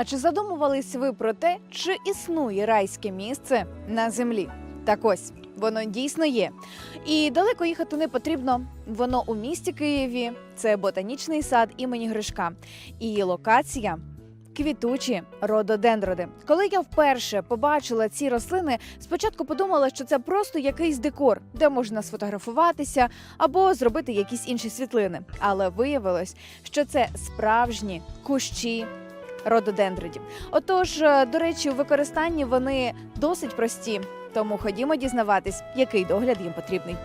А чи задумувались ви про те, чи існує райське місце на землі? Так ось воно дійсно є. І далеко їхати не потрібно. Воно у місті Києві. Це ботанічний сад імені Гришка. І локація. Квітучі рододендроди. Коли я вперше побачила ці рослини, спочатку подумала, що це просто якийсь декор, де можна сфотографуватися або зробити якісь інші світлини. Але виявилось, що це справжні кущі рододендридів. Отож, е, до речі, у використанні вони досить прості. Тому ходімо дізнаватись, який догляд їм потрібний.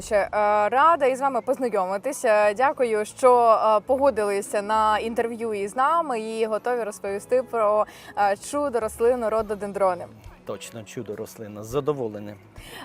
Микола е, рада із вами познайомитися. Дякую, що е, погодилися на інтерв'ю із нами і готові розповісти про е, чудо рослину рододендрони. Точно чудо рослина, задоволений.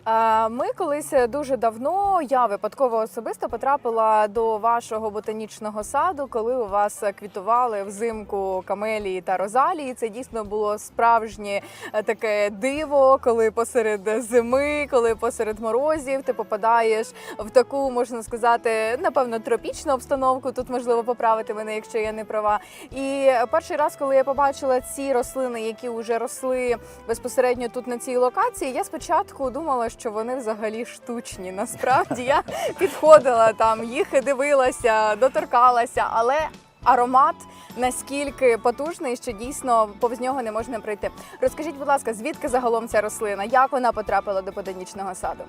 Е, Ми колись дуже давно, я випадково особисто потрапила до вашого ботанічного саду, коли у вас квітували взимку камелії та розалії. Це дійсно було справжнє е, таке диво, коли посеред зими, коли посеред морозів ти попадаєш в таку, можна сказати, напевно, тропічну обстановку. Тут можливо поправити мене, якщо я не права. І перший раз, коли я побачила ці рослини, які вже росли безпосередньо тут на цій локації, я спочатку думала, що вони взагалі штучні. Насправді я підходила там, їх дивилася, доторкалася, але аромат наскільки потужний, що дійсно повз нього не можна пройти. Розкажіть, будь ласка, звідки загалом ця рослина? Як вона потрапила до ботанічного саду?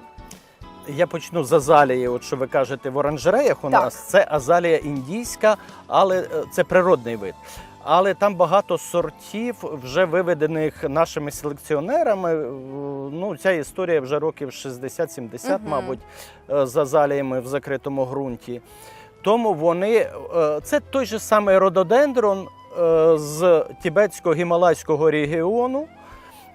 Я почну з азалії, от що ви кажете в оранжереях у Так. нас. Це азалія індійська, але е, це природний вид. Але там багато сортів, вже виведених нашими селекціонерами. Е, Ну, ця історія вже років 60-70, Мгм. мабуть, за заліями в закритому ґрунті. Тому вони е, це той же самий рододендрон е, з тібетсько-гімалайського регіону.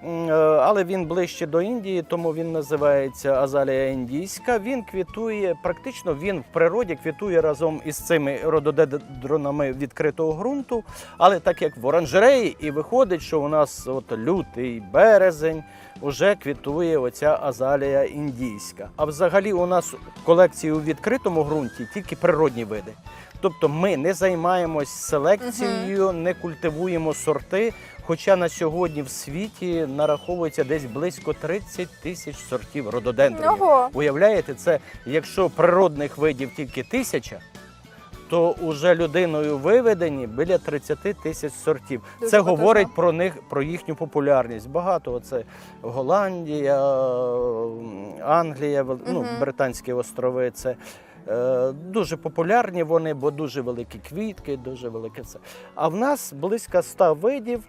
Е, Але він ближче до Індії, тому він називається азалія індійська. Він квітує практично він в природі квітує разом із цими рододендронами відкритого ґрунту. Але так як в оранжереї, і виходить, що у нас от лютий березень вже квітує оця азалія індійська. А взагалі у нас в колекції у відкритому ґрунті тільки природні види. Тобто ми не займаємось селекцією, не культивуємо сорти. Хоча на сьогодні в світі нараховується десь близько 30 тисяч сортів рододендронів. Ого. Уявляєте, це якщо природних видів тільки тисяча, то уже людиною виведені біля 30 тисяч сортів. Дуже це потужно. говорить про них про їхню популярність. Багато це Голландія, Англія, ну, Британські острови. Це е, дуже популярні вони, бо дуже великі квітки, дуже велике це. А в нас близько 100 видів.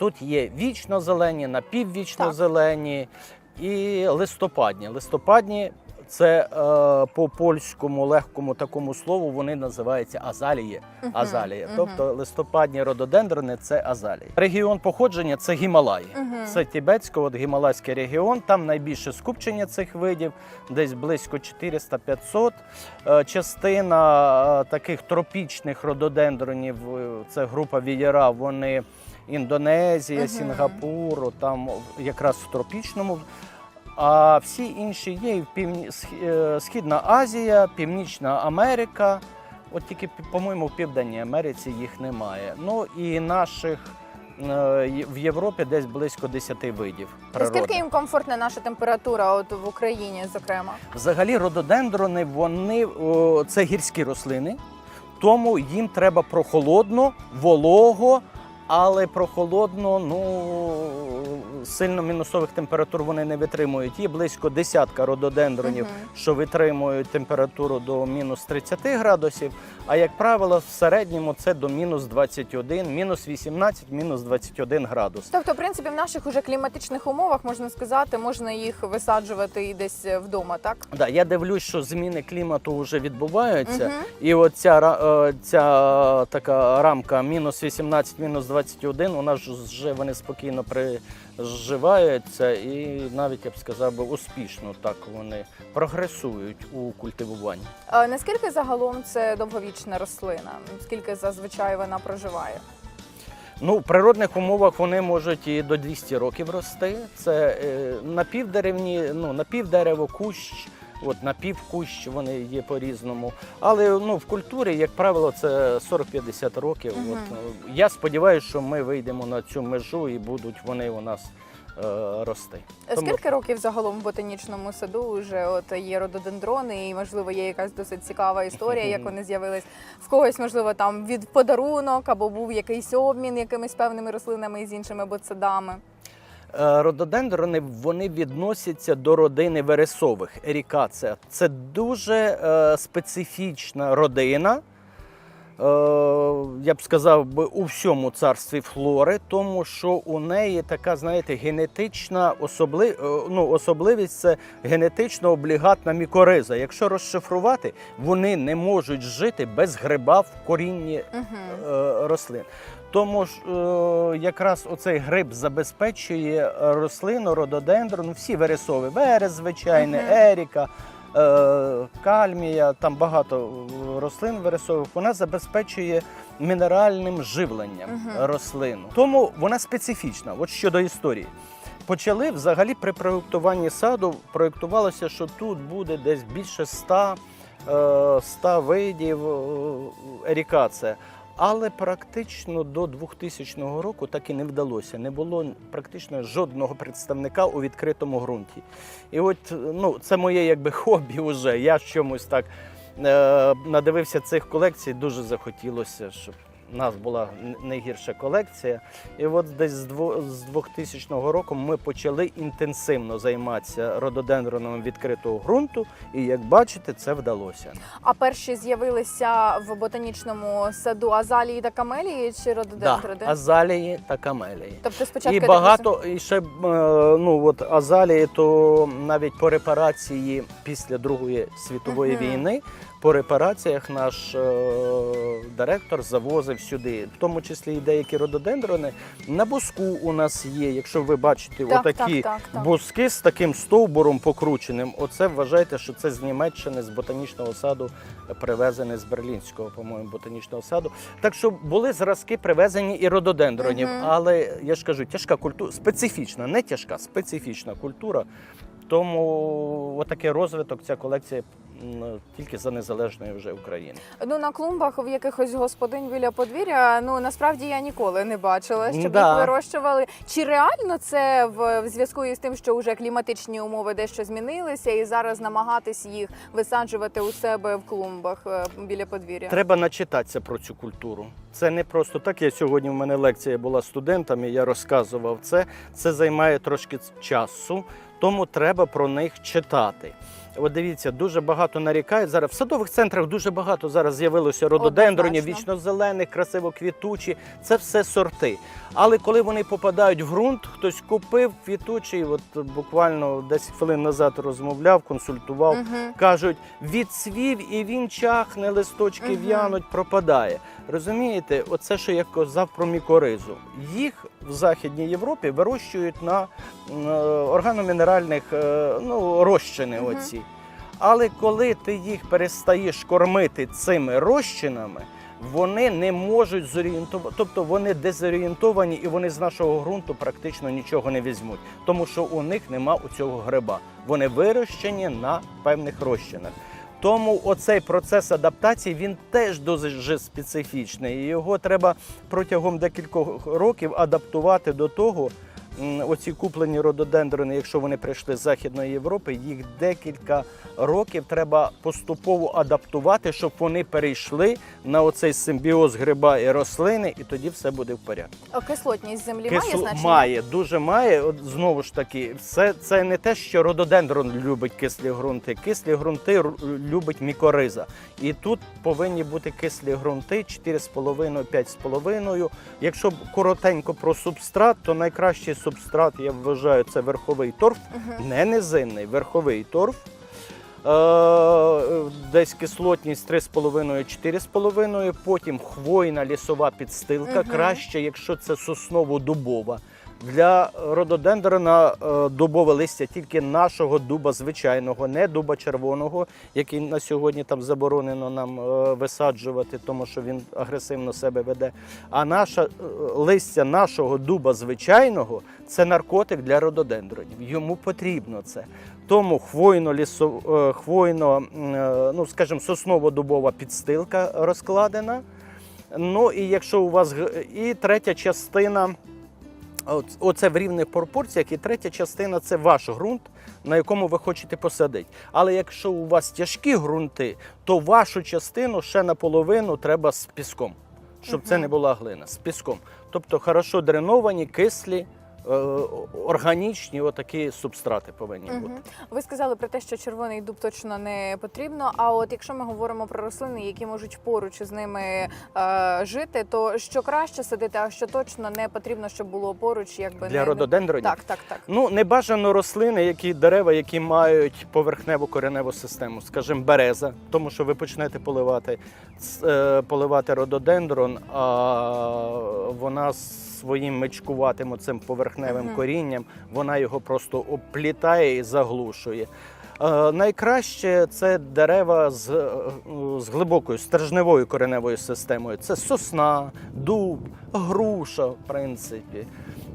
Тут є вічно зелені, напіввічно зелені і листопадні. Листопадні це е, по польському легкому такому слову вони називаються азалії. Мгм, Азалія. мгм. Тобто листопадні рододендрони це азалії. Регіон походження це Гімалаї. Мгм. Це Тібетсько, от Гімалайський регіон. Там найбільше скупчення цих видів, десь близько 400-500. Е, Частина е, таких тропічних рододендронів, е, це група вієра, вони Індонезія, Мгм. Сінгапур, там якраз в тропічному. А всі інші є і в півні... Е, Східна Азія, Північна Америка. От тільки, по-моєму, в Південній Америці їх немає. Ну і наших Е, В Європі десь близько 10 видів. Природи. їм комфортна наша температура, от в Україні, зокрема? Взагалі рододендрони вони це гірські рослини, тому їм треба прохолодно, волого, але прохолодно, ну сильно мінусових температур вони не витримують. Є близько десятка рододендронів, Мгм. що витримують температуру до мінус 30 градусів. А як правило, в середньому це до мінус 21, мінус 18, мінус 21 градус. Тобто, в принципі, в наших уже кліматичних умовах можна сказати, можна їх висаджувати і десь вдома, так? Да, я дивлюсь, що зміни клімату вже відбуваються. Мгм. І оця ра- е, ця така рамка мінус 18, мінус 21, у нас вже вони спокійно приживаються і навіть я б сказав би успішно так вони прогресують у культивуванні. А наскільки загалом це довговічна рослина? Скільки зазвичай вона проживає? Ну, в природних умовах вони можуть і до 200 років рости. Це е, напівдеревні, ну, напівдерево, кущ, от напівкущ вони є по-різному. Але ну, в культурі, як правило, це 40-50 років. Мгм. От, е, я сподіваюся, що ми вийдемо на цю межу і будуть вони у нас е, рости. Тому- Скільки років загалом в ботанічному саду вже от є рододендрони, і можливо є якась досить цікава історія, як вони з'явились в когось, можливо, там від подарунок або був якийсь обмін якимись певними рослинами з іншими ботсадами. Е, Рододендрони вони відносяться до родини вересових. Ерікація. Це дуже е, специфічна родина. Е, я б сказав би у всьому царстві флори, тому що у неї така, знаєте, генетична особли... е, ну, особливість це генетично облігатна мікориза. Якщо розшифрувати, вони не можуть жити без гриба в корінні Угу. е, рослин. Тому ж е, якраз оцей гриб забезпечує рослину, рододендрон, ну, всі вересові, верес, звичайне, Мгм. еріка, е, кальмія, там багато е, рослин вересових, вона забезпечує мінеральним живленням рослину. Тому вона специфічна. От щодо історії. Почали взагалі при проєктуванні саду проєктувалося, що тут буде десь більше 100, е, 100 видів е, ерікація. Але практично до 2000 року так і не вдалося. Не було практично жодного представника у відкритому ґрунті. І от ну, це моє якби хобі вже. Я чомусь так е, надивився цих колекцій, дуже захотілося, щоб у нас була найгірша колекція. І от десь з дво- з 2000 року ми почали інтенсивно займатися рододендроном відкритого ґрунту, і як бачите, це вдалося. А перші з'явилися в ботанічному саду азалії та камелії чи Да, азалії та камелії. Тобто спочатку І багато, і ще е, ну от азалії, то навіть по репарації після Другої світової Мгм. війни, по репараціях наш е, директор завозив сюди, в тому числі і деякі рододендрони. На буску у нас є, якщо ви бачите, Так, отакі так, так, так. буски з таким стовбуром покрученим. Оце вважайте, що це з Німеччини, з ботанічного саду, е, привезене з Берлінського, по-моєму, ботанічного саду. Так що були зразки привезені і рододендронів, Мгм. але я ж кажу, тяжка культура, специфічна, не тяжка, специфічна культура. Тому отакий розвиток ця колекція тільки за незалежної вже України. Ну на клумбах в якихось господинь біля подвір'я. Ну насправді я ніколи не бачила, щоб Да. їх вирощували. Чи реально це в, в зв'язку із тим, що вже кліматичні умови дещо змінилися, і зараз намагатись їх висаджувати у себе в клумбах е, біля подвір'я? Треба начитатися про цю культуру. Це не просто так. Я сьогодні в мене лекція була студентами, я розказував це. Це займає трошки часу, тому треба про них читати. От дивіться, дуже багато нарікають зараз. В садових центрах дуже багато зараз з'явилося рододендронів, Однозначно. вічно-зелених, красиво квітучі. Це все сорти. Але коли вони попадають в ґрунт, хтось купив квітучий, от буквально 10 хвилин назад розмовляв, консультував. Мгм. Кажуть, відсвів і він чахне, листочки Мгм. в'януть, пропадає. Розумієте, оце що я казав про мікоризу. Їх в Західній Європі вирощують на е, органомінеральних е, ну, розчини. Мгм. Оці. Але коли ти їх перестаєш кормити цими розчинами, вони не можуть зорієнтувати, тобто вони дезорієнтовані і вони з нашого ґрунту практично нічого не візьмуть, тому що у них нема у цього гриба. Вони вирощені на певних розчинах. Тому оцей процес адаптації він теж дуже специфічний. І його треба протягом декількох років адаптувати до того. Оці куплені рододендрони, якщо вони прийшли з Західної Європи, їх декілька років треба поступово адаптувати, щоб вони перейшли на оцей симбіоз гриба і рослини, і тоді все буде в порядку. А Кислотність землі має Кисло- значення? має, дуже має. От знову ж таки, це, це не те, що рододендрон любить кислі ґрунти. Кислі ґрунти любить мікориза. І тут повинні бути кислі ґрунти 4,5-5,5. Якщо коротенько про субстрат, то найкращий субстрат, я вважаю, це верховий торф, не низинний, верховий торф. Е, Десь кислотність 3,5-4,5, потім хвойна лісова підстилка. Мгм. Краще, якщо це сосново-дубова. Для рододендрона е, дубове листя тільки нашого дуба звичайного, не дуба червоного, який на сьогодні там заборонено нам е, висаджувати, тому що він агресивно себе веде. А наше листя нашого дуба звичайного це наркотик для рододендронів. Йому потрібно це. Тому хвойно лісо, е, хвойно, ну скажімо, сосново-дубова підстилка розкладена. Ну і якщо у вас і третя частина, оце в рівних пропорціях, і третя частина це ваш ґрунт, на якому ви хочете посадити. Але якщо у вас тяжкі ґрунти, то вашу частину ще наполовину треба з піском, щоб це не була глина, з піском. Тобто хорошо дреновані, кислі, органічні отакі субстрати повинні бути. Ви сказали про те, що червоний дуб точно не потрібно. А от якщо ми говоримо про рослини, які можуть поруч із ними е, жити, то що краще садити, а що точно не потрібно, щоб було поруч, якби Для не рододендронів. так, так, так. Ну, не бажано рослини, які дерева, які мають поверхневу кореневу систему, скажімо, береза, тому що ви почнете поливати, е, поливати рододендрон, а вона своїм мечкуватим цим поверхневим Мгм. корінням, вона його просто оплітає і заглушує. Е, Найкраще це дерева з, е, з глибокою стержневою кореневою системою. Це сосна, дуб, груша, в принципі.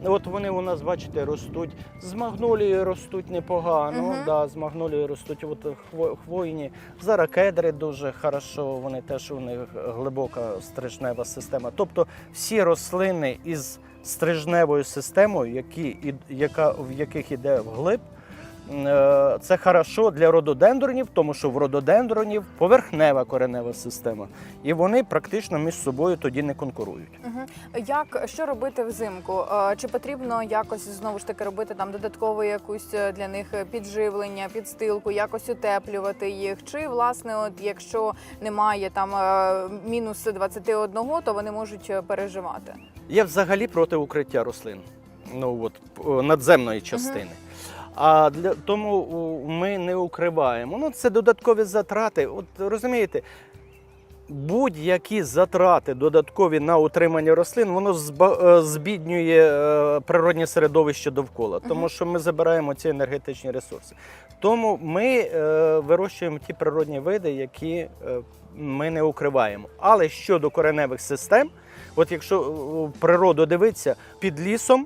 От вони у нас, бачите, ростуть. З магнолією ростуть непогано. Угу. Да, з магнолією ростуть от хво- хвойні. Заракедри дуже хорошо, вони теж у них глибока стрижнева система. Тобто всі рослини із стрижневою системою, які, і- яка, в яких іде вглиб, це хорошо для рододендронів, тому що в рододендронів поверхнева коренева система. І вони практично між собою тоді не конкурують. Мгм. Як що робити взимку? Е, Чи потрібно якось знову ж таки робити там додаткову якусь е, для них підживлення, підстилку, якось утеплювати їх? Чи власне, от якщо немає там е, мінус 21, то вони можуть е, переживати? Я взагалі проти укриття рослин, ну от надземної частини. А для тому ми не укриваємо. Ну це додаткові затрати. От розумієте, будь-які затрати додаткові на утримання рослин, воно е, збіднює е, природне середовище довкола, тому що ми забираємо ці енергетичні ресурси. Тому ми е, вирощуємо ті природні види, які ми не укриваємо. Але щодо кореневих систем, от якщо природу дивитися, під лісом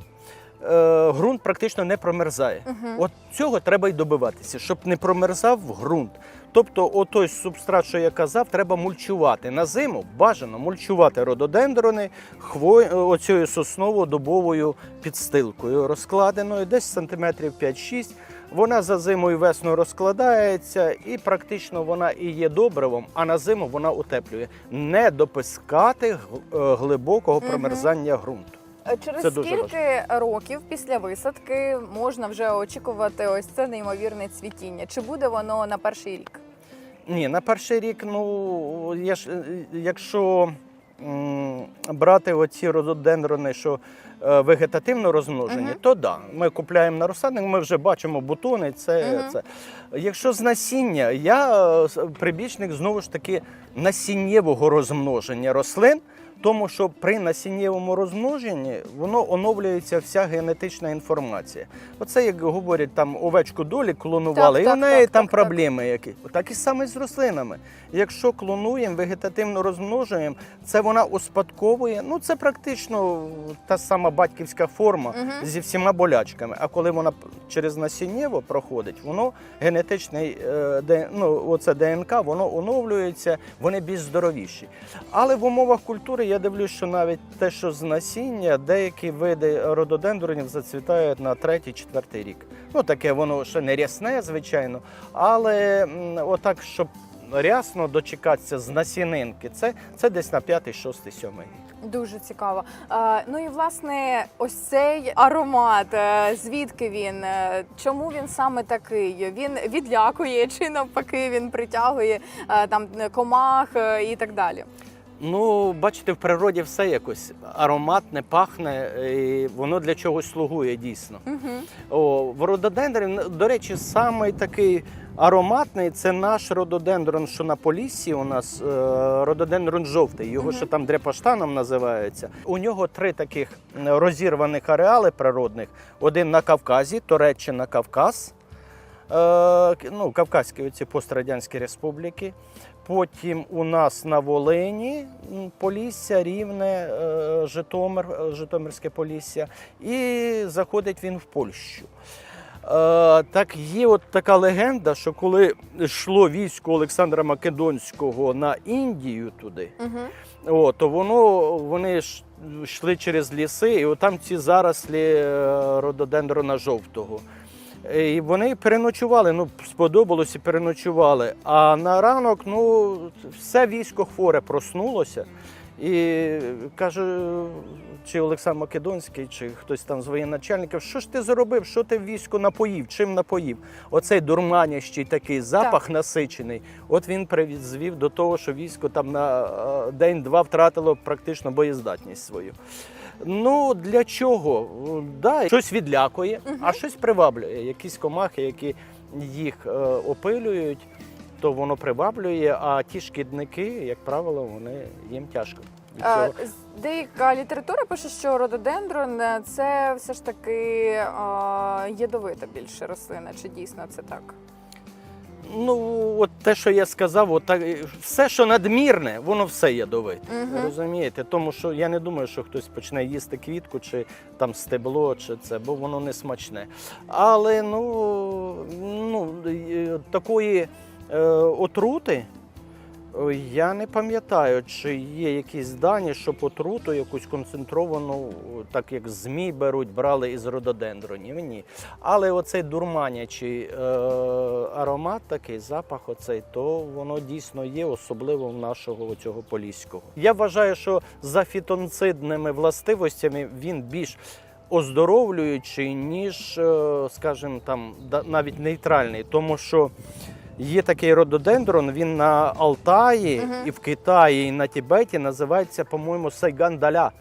е, ґрунт практично не промерзає. Мгм. От цього треба й добиватися, щоб не промерзав ґрунт. Тобто, отой субстрат, що я казав, треба мульчувати. На зиму бажано мульчувати рододендрони хвой, оцією сосново-дубовою підстилкою розкладеною, десь сантиметрів 5-6. Вона за зиму і весну розкладається, і практично вона і є добривом, а на зиму вона утеплює. Не допускати е, глибокого промерзання ґрунту. Е, Через Це дуже скільки років після висадки можна вже очікувати ось це неймовірне цвітіння? Чи буде воно на перший рік? Ні, на перший рік, ну я ж, е, якщо м, брати оці рододендрони, що е, вегетативно розмножені, Мгм. то да. Ми купляємо на розсадник, ми вже бачимо бутони. Це, Мгм. це. Якщо з насіння, я е, с- прибічник знову ж таки насіннєвого розмноження рослин. Тому що при насіннєвому розмноженні воно оновлюється вся генетична інформація. Оце як говорять, там овечку долі клонували, Так, і так, неї так, там так, проблеми які. Так і саме з рослинами. Якщо клонуємо, вегетативно розмножуємо, це вона успадковує. Ну це практично та сама батьківська форма Мгм. зі всіма болячками. А коли вона через насіннєво проходить, воно генетичний е, ну, оце ДНК, воно оновлюється, вони більш здоровіші. Але в умовах культури я дивлюсь, що навіть те, що з насіння, деякі види рододендронів зацвітають на третій-четвертий рік. Ну таке воно ще не рясне, звичайно, але отак, щоб рясно дочекатися з насінинки, це, це десь на п'ятий, шостий, сьомий. Дуже цікаво. Ну і власне, ось цей аромат. е, Звідки він? Е, Чому він саме такий? Він відлякує чи навпаки він притягує е, там комах і так далі. Ну, бачите, в природі все якось ароматне, пахне, і воно для чогось слугує дійсно. Угу. О, в рододендрі, до речі, самий такий ароматний це наш рододендрон, що на Поліссі у нас е, рододендрон жовтий. Його Мгм. ще там дрепаштаном називається. У нього три таких розірваних ареали природних: один на Кавказі, Туреччина, Кавказ. Е, ну, Кавказькі оці пострадянські республіки. Потім у нас на Волині Полісся, Рівне, е, Житомир, е, Житомирське Полісся, і заходить він в Польщу. Так є от така легенда, що коли йшло військо Олександра Македонського на Індію туди, Угу. о, то воно вони ж йшли через ліси, і отам ці зарослі рододендрона жовтого. Е, І вони переночували, ну сподобалось і переночували. А на ранок, ну, все військо хворе проснулося. І каже, чи Олександр Македонський, чи хтось там з воєначальників, що ж ти зробив, що ти військо напоїв, чим напоїв? Оцей дурманящий такий запах насичений. От він призвів до того, що військо там на е, день-два втратило практично боєздатність свою. Ну для чого? Да, щось відлякує, а щось приваблює. Якісь комахи, які їх е, опилюють, то воно приваблює, а ті шкідники, як правило, вони їм тяжко. З- Деяка література пише, що рододендрон е, це все ж таки е, ядовита більше рослина. Чи дійсно це так? Ну, от те, що я сказав, от так, все, що надмірне, воно все ядовите. Мгм. Розумієте? Тому що я не думаю, що хтось почне їсти квітку, чи там стебло, чи це, бо воно не смачне. Але ну, ну е, такої е, отрути. Е, Я не пам'ятаю, чи є якісь дані, щоб отруту якусь концентровану, так як змій беруть, брали із рододендронів. Ні. Але оцей дурманячий е, аромат, такий запах, оцей, то воно дійсно є, особливо в нашого цього поліського. Я вважаю, що за фітонцидними властивостями він більш оздоровлюючий, ніж, е, скажімо, там навіть нейтральний, тому що. Є такий рододендрон, він на Алтаї угу. і в Китаї, і на Тібеті називається, по-моєму, сайгандаля.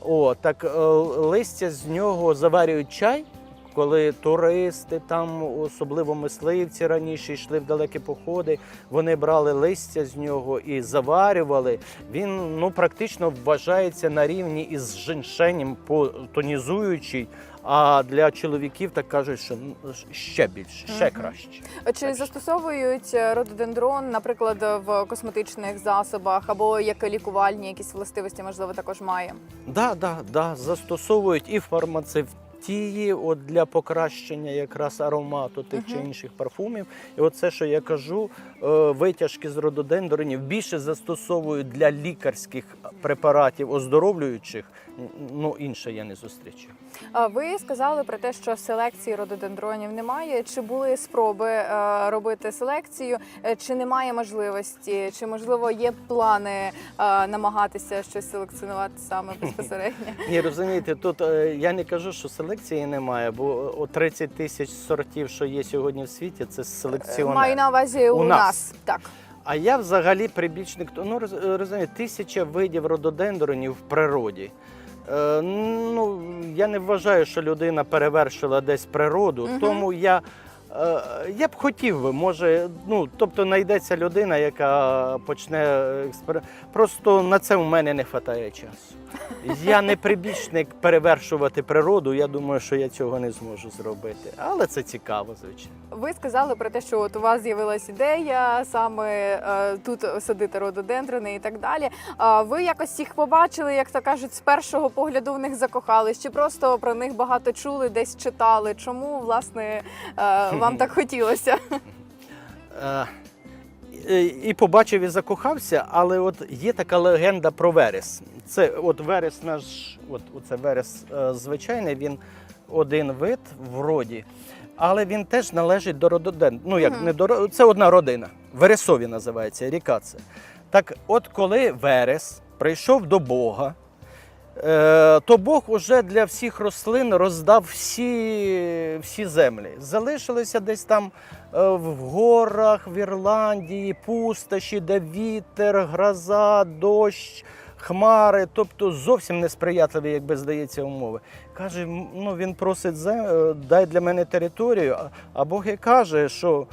О, так е, листя з нього заварюють чай, коли туристи, там, особливо мисливці раніше йшли в далекі походи, вони брали листя з нього і заварювали. Він ну, практично вважається на рівні із женьшенем по тонізуючий. А для чоловіків так кажуть, що ну, ще більше, ще Мгм. краще. Чи що- застосовують рододендрон, наприклад, в косметичних засобах або як лікувальні якісь властивості, можливо, також має? Да, да, да, застосовують і фармацевтії от для покращення якраз аромату тих чи інших парфумів. І оце, що я кажу, е, витяжки з рододендронів більше застосовують для лікарських препаратів оздоровлюючих. Ну, інше я не зустрічав. А Ви сказали про те, що селекції рододендронів немає. Чи були спроби е, робити селекцію? Е, Чи немає можливості? Чи можливо є плани е, намагатися щось селекціонувати саме безпосередньо? Ні, розумієте, тут я не кажу, що селекції немає, бо о 30 тисяч сортів, що є сьогодні в світі, це селекціонер. Маю на увазі у, У нас. нас. так. А я взагалі прибічник, ну роз- розумієте, тисяча видів рододендронів в природі. Е, ну, я не вважаю, що людина перевершила десь природу, тому я Я б хотів би, може, ну тобто знайдеться людина, яка почне експер... Просто на це у мене не вистачає часу. Я не прибічник перевершувати природу. Я думаю, що я цього не зможу зробити. Але це цікаво, звичайно. Ви сказали про те, що от у вас з'явилась ідея саме е, тут садити рододендрони і так далі. А ви якось їх побачили, як то кажуть, з першого погляду в них закохались, чи просто про них багато чули, десь читали? Чому власне е, вам так хотілося? Е, і- побачив і закохався, але от є така легенда про верес. Це от верес наш, от оце верес е, звичайний, він один вид в роді, але він теж належить до рододен. Ну як Мгм. не до ро- це одна родина. Вересові називається ріка це. Так, от коли Верес прийшов до Бога, то Бог уже для всіх рослин роздав всі, всі землі. Залишилися десь там е, в горах, в Ірландії, пустоші, де вітер, гроза, дощ, хмари, тобто зовсім несприятливі, як би здається, умови. Каже, ну він просить «Зе- е, дай для мене територію, а Бог і каже, що.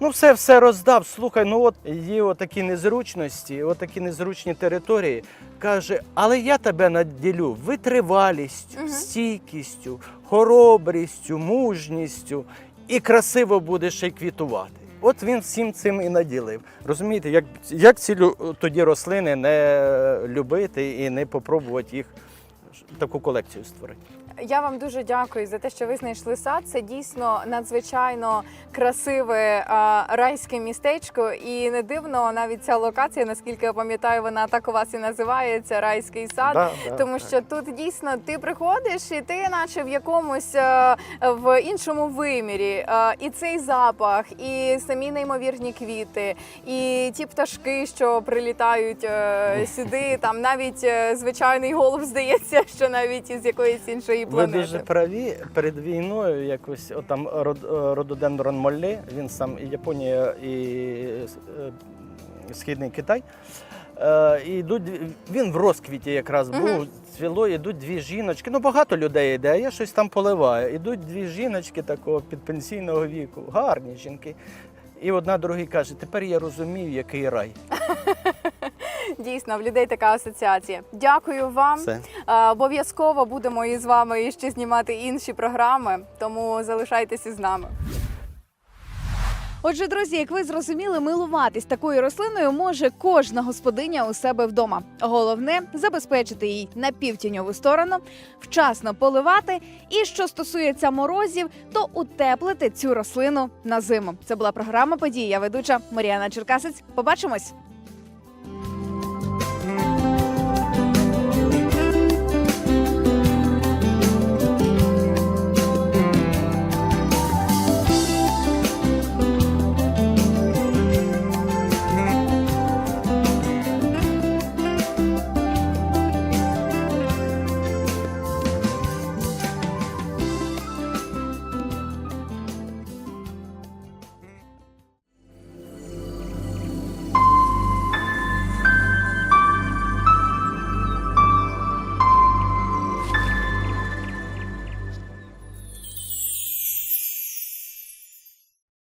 Ну, все все роздав. Слухай, ну от є отакі незручності, отакі незручні території. Каже, але я тебе наділю витривалістю, Мгм. стійкістю, хоробрістю, мужністю, і красиво будеш й квітувати. От він всім цим і наділив. Розумієте, як, як ці тоді рослини не любити і не попробувати їх таку колекцію створити. Я вам дуже дякую за те, що ви знайшли сад. Це дійсно надзвичайно красиве райське містечко. І не дивно навіть ця локація, наскільки я пам'ятаю, вона так у вас і називається райський сад. Да, да, Тому що тут дійсно ти приходиш, і ти, наче в якомусь е, в іншому вимірі, Е, і цей запах, і самі неймовірні квіти, і ті пташки, що прилітають е, сюди. Там навіть звичайний голуб здається, що навіть із якоїсь іншої Ви дуже праві. Перед війною якось отам род, е, рододендрон Молле, він сам і Японія, і е, Східний Китай. Е, і йдуть, він в розквіті якраз був, Мгм. цвіло, йдуть дві жіночки. Ну, багато людей йде, а я щось там поливаю. Ідуть дві жіночки такого підпенсійного віку, гарні жінки. І одна другій каже: тепер я розумію, який рай. Дійсно, в людей така асоціація. Дякую вам. Все. Обов'язково будемо із вами ще знімати інші програми, тому залишайтеся з нами. Отже, друзі, як ви зрозуміли, милуватись такою рослиною може кожна господиня у себе вдома. Головне забезпечити їй напівтіньову сторону, вчасно поливати. І що стосується морозів, то утеплити цю рослину на зиму. Це була програма події. Я ведуча Маріана Черкасець. Побачимось.